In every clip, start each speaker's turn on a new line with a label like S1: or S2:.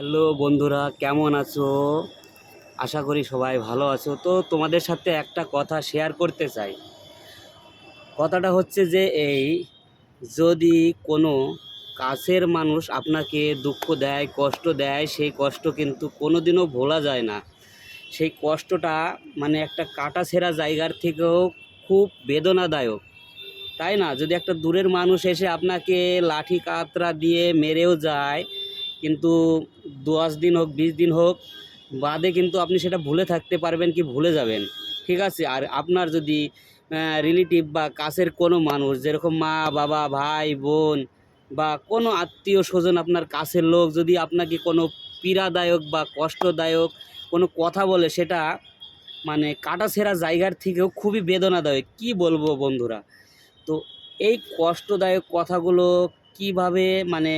S1: Hello বন্ধুরা, কেমন আছো? আশা করি সবাই ভালো আছো। তো তোমাদের সাথে একটা কথা শেয়ার করতে চাই। কথাটা হচ্ছে যে এই, যদি কোনো কাছের মানুষ আপনাকে দুঃখ দেয়, কষ্ট দেয়, সেই কষ্ট কিন্তু কোনোদিনও ভোলা যায় না। সেই কষ্টটা মানে একটা কাটা ছেঁড়া জায়গার থেকেও খুব বেদনাদায়ক। তাই না? যদি একটা দূরের মানুষ এসে আপনাকে লাঠি কাতরা দিয়ে মেরেও যায় কিন্তু দশ দিন হোক, বিশ দিন হোক, বাদে কিন্তু আপনি সেটা ভুলে থাকতে পারবেন কি ভুলে যাবেন। ঠিক আছে? আর আপনার যদি রিলেটিভ বা কাছের কোনো মানুষ, যেরকম মা, বাবা, ভাই, বোন বা কোনো আত্মীয় স্বজন আপনার কাছের লোক যদি আপনাকে কোনো পীড়াদায়ক বা কষ্টদায়ক কোনো কথা বলে, সেটা মানে কাটাছেঁড়া জায়গার থেকেও খুবই বেদনাদায়ক। কি বলব বন্ধুরা? তো এই কষ্টদায়ক কথাগুলো কীভাবে মানে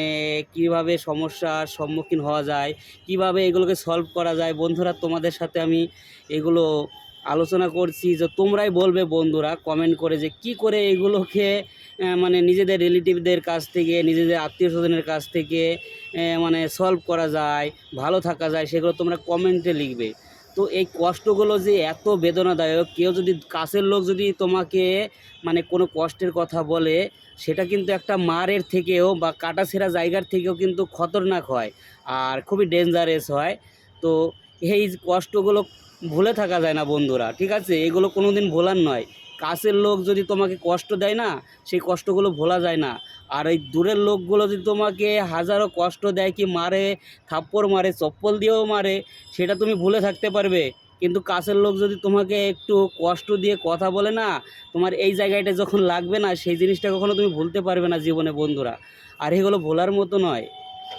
S1: কীভাবে সমস্যার সম্মুখীন হওয়া যায়, কীভাবে এগুলোকে সলভ করা যায়? বন্ধুরা, তোমাদের সাথে আমি এগুলো আলোচনা করছি। যে তোমরাই বলবে বন্ধুরা কমেন্ট করে যে কি করে এগুলোকে মানে নিজেদের রিলেটিভদের কাছ থেকে, নিজেদের আত্মীয় স্বজনের কাছ থেকে মানে সলভ করা যায়, ভালো থাকা যায়, সেগুলো তোমরা কমেন্টে লিখবে। তো এই কষ্টগুলো যে এত বেদনাদায়ক, কেউ যদি কাছের লোক যদি তোমাকে মানে কোনো কষ্টের কথা বলে, সেটা কিন্তু একটা মারের থেকেও বা কাটা ছেঁড়া জায়গার থেকেও কিন্তু খতরনাক হয় আর খুবই ডেঞ্জারাস হয়। তো এই কষ্টগুলো ভুলে থাকা যায় না বন্ধুরা, ঠিক আছে? এগুলো কোনো দিন ভোলার নয়। কাছের লোক যদি তোমাকে কষ্ট দেয় না, সেই কষ্টগুলো ভোলা যায় না। আর এই দূরের লোকগুলো যদি তোমাকে হাজারো কষ্ট দেয় কি মারে, থাপ্পড় মারে, চপ্পল দিয়েও মারে, সেটা তুমি ভুলে থাকতে পারবে। কিন্তু কাছের লোক যদি তোমাকে একটু কষ্ট দিয়ে কথা বলে না, তোমার এই জায়গাটা যখন লাগবে না, সেই জিনিসটা কখনো তুমি ভুলতে পারবে না জীবনে বন্ধুরা। আর এগুলো ভোলার মতো নয়।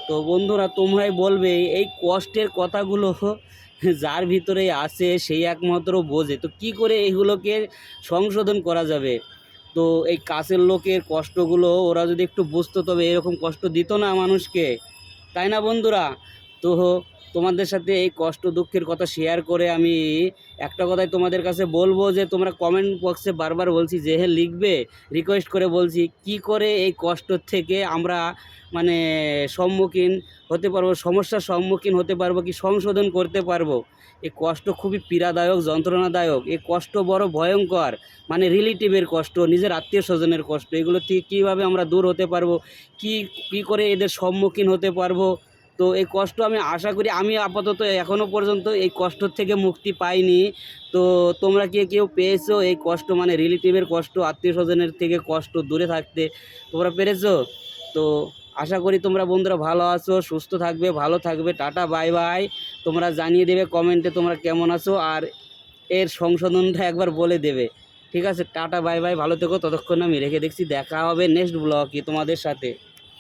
S1: তো বন্ধুরা, তোমরাই বলবে, এই কষ্টের কথাগুলো যার ভিতরে আছে, সেই একমাত্র বোঝে। তো কি করে এগুলোকে সংশোধন করা যাবে? তো এই কাছের লোকের কষ্টগুলো ওরা যদি একটু বুঝতো তবে এরকম কষ্ট দিত না মানুষকে। তাই না বন্ধুরা? তো তোমাদের সাথে এই কষ্ট দুঃখের কথা শেয়ার করে আমি একটা কথাই তোমাদের কাছে বলব যে, তোমরা কমেন্ট বক্সে বারবার বলছি যে হ্যাঁ লিখবে রিকোয়েস্ট করে বলছি, কি করে এই কষ্ট থেকে আমরা মানে সম্মুখীন হতে পারব, সমস্যার সম্মুখীন হতে পারব কি সংশোধন করতে পারব? এই কষ্ট খুবই পীড়াদায়ক, যন্ত্রণাদায়ক, এই কষ্ট বড় ভয়ঙ্কর মানে রিলেটিভের কষ্ট, নিজের আত্মীয় স্বজনের কষ্ট, এগুলো থেকে কীভাবে আমরা দূর হতে পারব? কি, কী করে এদের সম্মুখীন হতে পারব? তো এই কষ্ট আমি আশা করি, আমি আপাতত এখনও পর্যন্ত এই কষ্ট থেকে মুক্তি পাইনি। তো তোমরা কে কেউ পেয়েছ এই কষ্ট মানে রিলেটিভের কষ্ট আত্মীয় স্বজনের থেকে কষ্ট দূরে থাকতে, তোমরা পেরেছ? তো আশা করি তোমরা বন্ধুরা ভালো আছো, সুস্থ থাকবে, ভালো থাকবে। Tata, bye bye. তোমরা জানিয়ে দেবে, কমেন্টে তোমরা কেমন আছো, আর এর সংশোধনটা একবার বলে দেবে। ঠিক আছে, টাটা, বাই বাই। ভালো থেকো, ততক্ষণ আমি রেখে দেখছি। দেখা হবে নেক্সট ব্লগে তোমাদের সাথে।